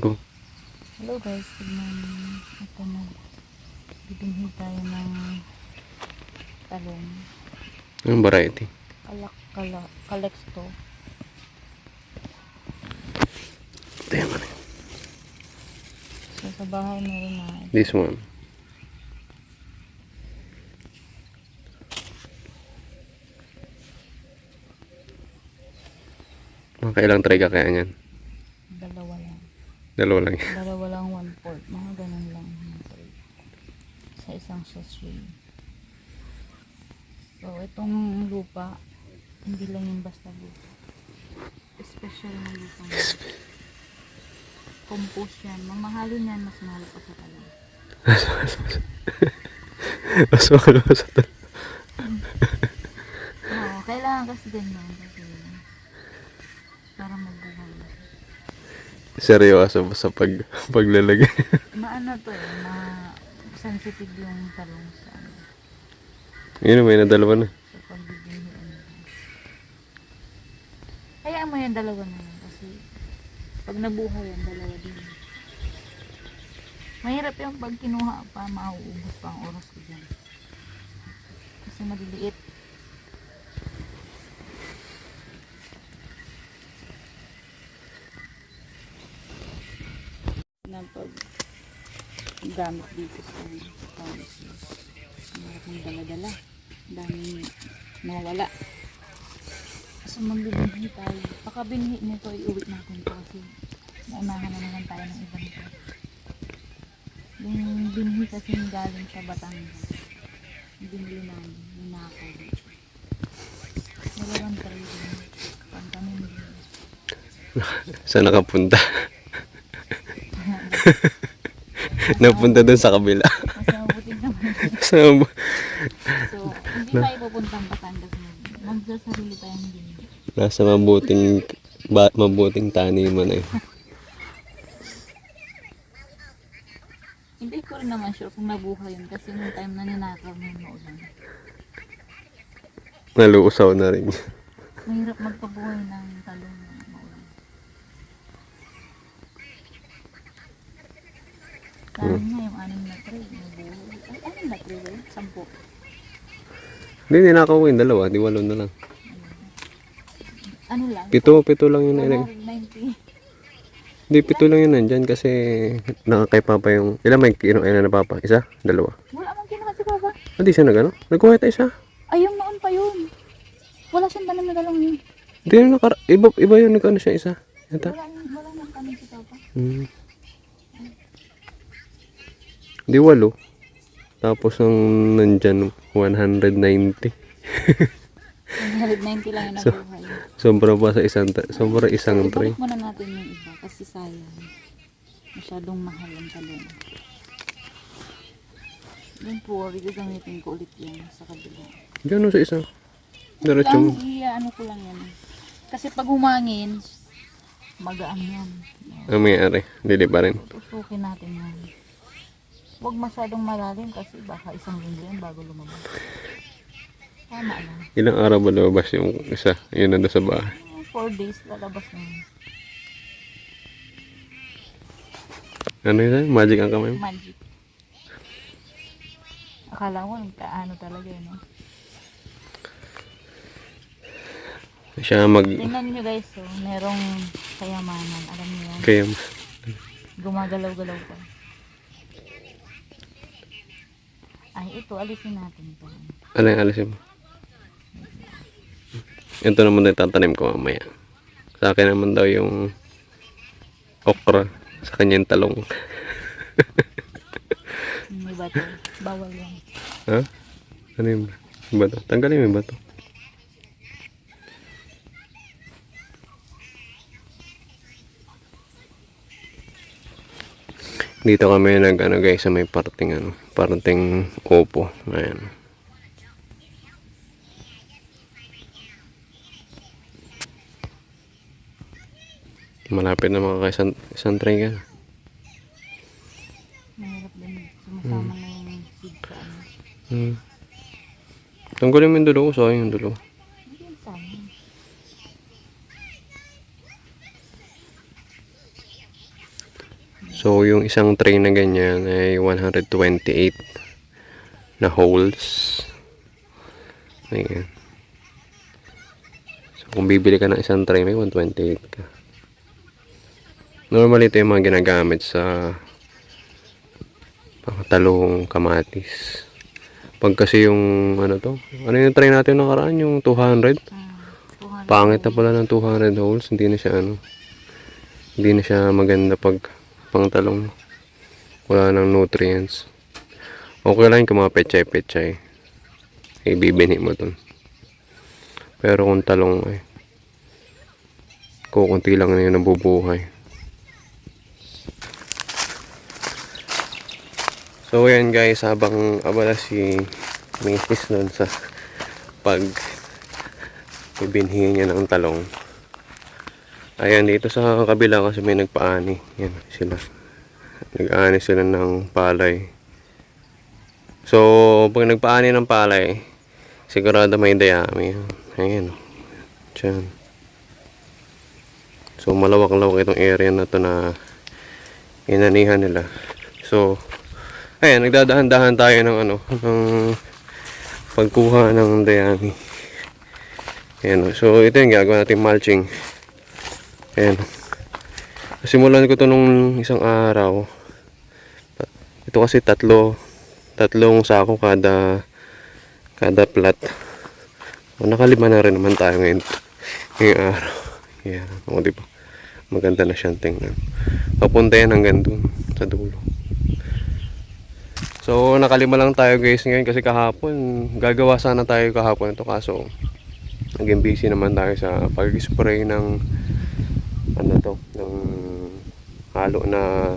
Go. Hello guys, good morning. Ito na. Bibinhi tayo ng talong. Anong variety? Kalak, kala, kalex to. Ito yung ano. So sa bahay meron na. This one. Mga kailang try ka kaya niyan? Dalawa lang. Yan. Dalawa lang one fourth. Mga ganun lang. Sa isang sachet. So itong lupa, hindi lang yung basta lupa. Special na lupa. Compost yan. Mamahalin yan, mas mahal pa sa talong. Mas mahal mo sa tal- Oo, kailangan kasi ganyan kasi para mabuhay. Seryoso sa pag paglalagay. Maano to eh, ma sensitive yung talong sa ano, Yun, may na dalawa na. sa pagbibinhian. Kaya mo yung dalawa na yun kasi pag nabuhay yan, dalawa din. Mahirap yung pag kinuha pa, mauubos pa ang oras ko dyan. Kasi maliliit. Gamit dito sa policy. Mahirap ng dala-dala. Ang daming nawawala. So magbibinhi tayo. Pakabinhi nito, iuwi natin to kasi maunahan na naman tayo ng ibang ito. Yung binhi kasi galing sa Batangas. Binili namin, yung nakaw dito. Dalawang tray din. Pag kami nila. Saan nakapunta? Napunta dun sa kabila. Sa So, hindi tayo pupuntang Batangas ngayon. Magsasarili tayong binhi. nasa mabuting ba, mabuting taniman eh. Hindi ko rin naman sure kung nabuhay yun kasi nung time na ninakaw na yung maulan. Naluusaw na rin. Mahirap magpabuhay ng talong na maulan. Sana nga yung anim na tray. Ay, anim na tray ba yun? Sampo. Hindi, ninakaw ko yung dalawa. Di walo na lang. Ano lang? Pito, pito lang yun. Ilan. 190. Hindi, pito lang yun nandyan kasi nakakay papa yung... Ilan may kino na na papa? Isa? Dalawa? Wala mang kinuha si Papa. Hindi siya nagano? Nagkuha tayo isa. Ay, yung noon pa yun. Wala siyang tanong na dalawang yun. Hindi na nakara... Iba, iba yun nagkano siya isa. Yata. Wala, wala nang tanong si Papa. Hmm. Di walo. Tapos ang nandyan 190. 190 lang yung nabuhay. Sobra pa sa isang sobra isang So, tray. muna natin yung iba kasi sayang. Masyadong mahal ang talong. Yung po, gagamitin ko ulit yan sa kabila. No, sa isa. Diretso. iya, ano ko lang yan. Kasi pag humangin, magaan yan. Ang may ari. Dili pa rin. Tusukin natin yan. Huwag masyadong malalim kasi baka isang linggo yan bago lumabas. Tama lang. Ilang araw ba lumabas yung isa? Yun nando sa bahay. 4 days lalabas na yun. Ano yun? Magic ang kamay mo? Magic. Akala mo, nagkaano talaga yun. No? Siya mag... Tingnan nyo guys, so, merong kayamanan. Alam niyo yan. Kaya... Gumagalaw-galaw pa. Ay, ito, alisin natin ito. Ano yung alisin mo? Ito naman din tatanim ko mamaya. Sa akin naman daw yung okra. Sa kanya yung talong. May bato. Bawal yan. Ha? Ano yung bato? Tanggalin mo yung bato. Dito kami nag ano guys sa may parting ano, parting opo. Ayan. Malapit na mga isang, isang tray ka. Mahirap din. Sumasama na yung sa ano. Hmm. Tanggalin mo yung dulo ko, sayang yung dulo. Hindi yan sayang. So, yung isang tray na ganyan ay 128 na holes. Ayan. So, kung bibili ka ng isang tray, may 128 ka. Normally, ito yung mga ginagamit sa pangtalong kamatis. Pag kasi yung, ano to, ano yung try natin nakaraan, yung 200. Ah, 200 Pangit na pala ng 200 holes, hindi na siya ano, hindi na siya maganda pag pangtalong. Wala nang nutrients. Okay lang kung mga pechay-pechay. Ibibini mo dun. Pero kung talong ay, kukunti lang na yun nabubuhay. So ayan guys, habang abala si Mrs. nun sa pag ibinhi niya ng talong. Ayan, dito sa kabila kasi may nagpaani. Yan sila. Nag-aani sila ng palay. So, pag nagpaani ng palay, sigurado may dayami. Ayan. Diyan. So, malawak-lawak itong area na to na inanihan nila. So, ayan, nagdadahan-dahan tayo ng ano, ng pagkuha ng dayami. Ayan, so ito yung gagawin natin mulching. Ayan. Simulan ko to nung isang araw. Ito kasi tatlo, tatlong sako kada kada plat. O, nakalima na rin naman tayo ngayon. Ngayong araw. Ayan, o diba? Maganda na siyang tingnan. Papunta yan hanggang dun, sa dulo. So, nakalima lang tayo guys ngayon kasi kahapon, gagawa sana tayo kahapon ito kaso naging busy naman tayo sa pag-spray ng ano to, ng halo na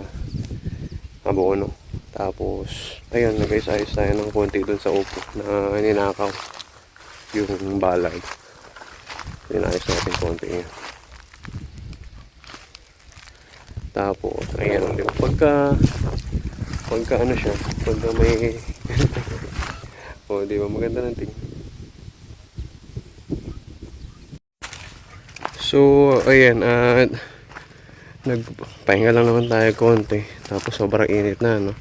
abono. Tapos, ayun, nag-ayos tayo ng konti dun sa upo na ninakaw yung balay. Inayos natin konti yan. Tapos, ayan, di ba? Pagka, pagka ano siya, pagka may, o, di ba, maganda ng tingin. So, ayan, at nagpahinga lang naman tayo konti. Tapos sobrang init na, no?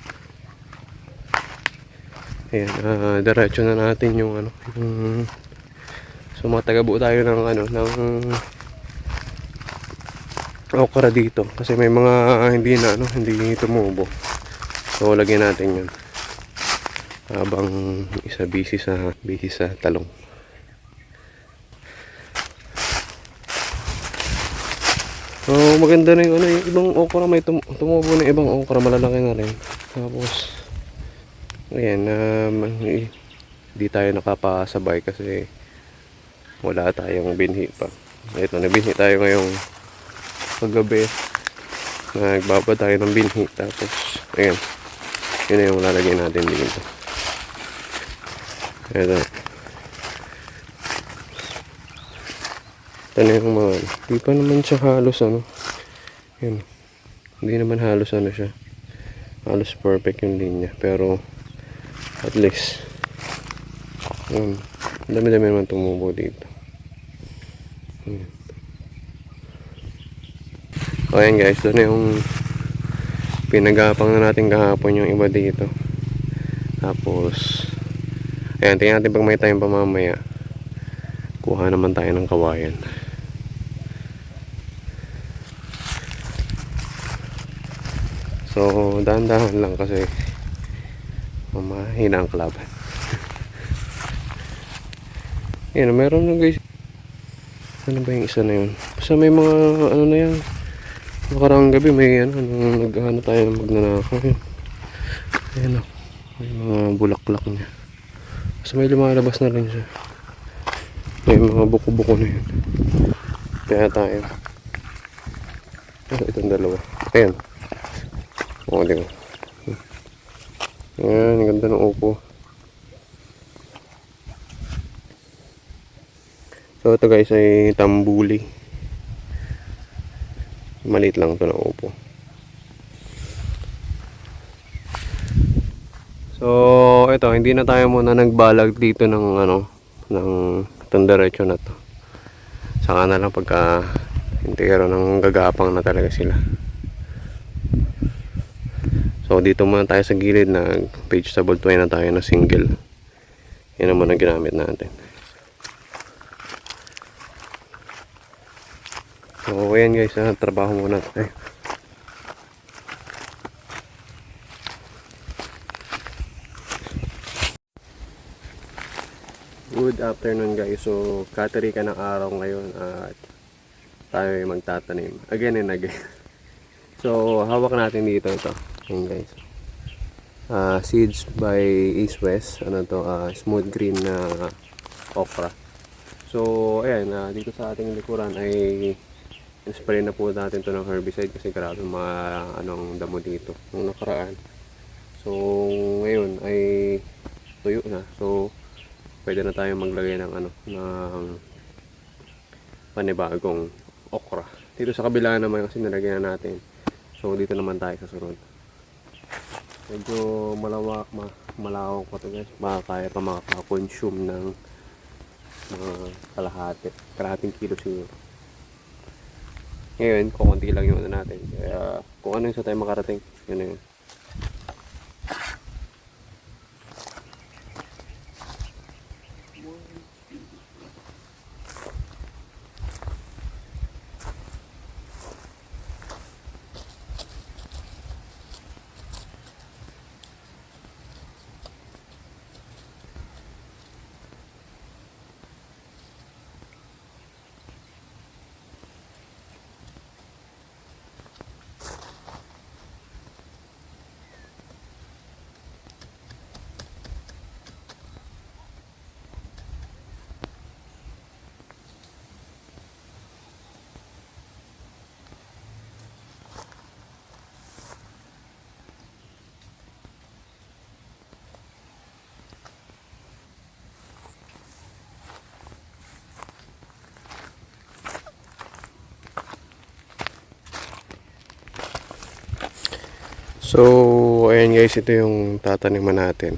Ayan, ah, diretso na natin yung ano, yung so mga taga-buo tayo ng ano, ng okra dito. Kasi may mga hindi na, ano, hindi tumubo. So, lagyan natin yun. Habang isa busy sa, busy sa talong. So, maganda na yung ano, yung ibang okra may tum tumubo na ibang okra, malalaki na rin. Tapos, ayan, um, hindi tayo nakapasabay kasi wala tayong binhi pa. Ito, nabinhi tayo ngayong paggabi. Nagbaba tayo ng binhi. Tapos, ayan, yun na yung lalagyan natin dito. Ito. Ito na yung mga, di pa naman siya halos ano. Yun. Hindi naman halos ano siya. Halos perfect yung linya. Pero, at least, yun. Dami-dami naman tumubo dito. Yun. O yan guys, doon na yung pinagapang na natin kahapon yung iba dito. Tapos, ayan, tingnan natin pag may time pa mamaya. Kuha naman tayo ng kawayan. So, dahan-dahan lang kasi mahina ang kalaban. Yan, meron na guys. Ano ba yung isa na yun? Basta may mga ano na yan. Nakarang gabi may ano, nag-ano tayo ng magnanakaw yun. Ayan o. May mga bulaklak niya. Basta may lumalabas na rin siya. May mga buko-buko na yun. Kaya tayo. Ah, itong dalawa. Ayan. Oo, di ba? Ayan, ganda ng upo. So, ito guys ay tambuli. Maliit lang ito na upo. So, ito, hindi na tayo muna nagbalag dito ng ano, ng itong na to. Saka na lang pagka entero ng gagapang na talaga sila. So dito muna tayo sa gilid na vegetable tray na tayo na single. Yan naman ang ginamit natin. So ayan guys, ah, trabaho muna tayo. Good afternoon guys. So, kateri ka ng araw ngayon at tayo ay magtatanim. Again and again. So, hawak natin dito ito. Ayan guys. Ah, seeds by East West. Ano to? ah, smooth green na okra. So, ayan. ah, dito sa ating likuran ay spray na po natin to ng herbicide kasi grabe mga anong damo dito. Nung nakaraan. So, ngayon ay tuyo na. So, pwede na tayong maglagay ng ano ng panibagong okra. Dito sa kabila naman kasi nilagyan na natin. So dito naman tayo sa sunod. Medyo malawak, ma, malawak pa to guys. Baka kaya pa makaka-consume ng mga kalahati. Kalahating kilo siguro. Ngayon, kukunti lang yung ano natin. Kaya kung ano yung sa tayo makarating, yun na yun. So, ayan guys, ito yung tataniman natin.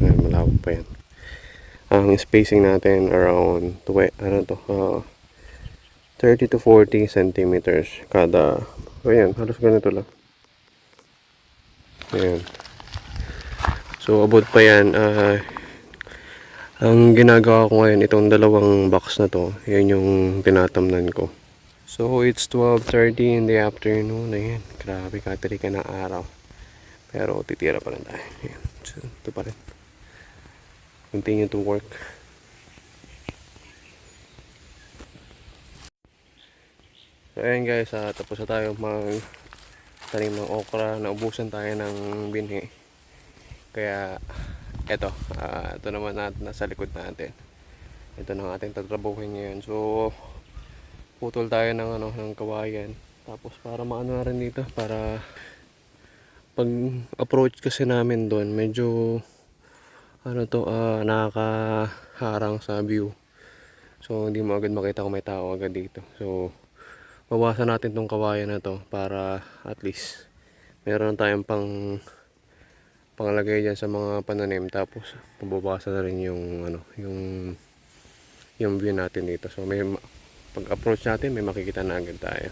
Ayan, malawak pa yan. Ang spacing natin around, ano to, uh, 30 to 40 centimeters kada, ayan, halos ganito lang. Ayan. So, abot pa yan. ah ang ginagawa ko ngayon, itong dalawang box na to, yan yung tinatamnan ko. So, it's 12.30 in the afternoon. Ayan, grabe, katari ka ng araw. Pero, titira pa rin tayo. Ayan, so, ito pa rin. Continue to work. So, ayan guys, ah, tapos na tayo mag tanim ng okra. Naubusan tayo ng binhi. Kaya, eto, ah, ito naman natin nasa likod natin. Ito na ang ating tatrabuhin ngayon. So, putol tayo ng ano ng kawayan. Tapos para maano na rin dito para pag approach kasi namin doon medyo ano to ah nakakaharang sa view. So hindi mo agad makita kung may tao agad dito. So bawasan natin tong kawayan na to para at least meron tayong pang panglagay dyan sa mga pananim. Tapos pababawasan na rin yung ano yung yung view natin dito. So may ma- pag approach natin may makikita na agad tayo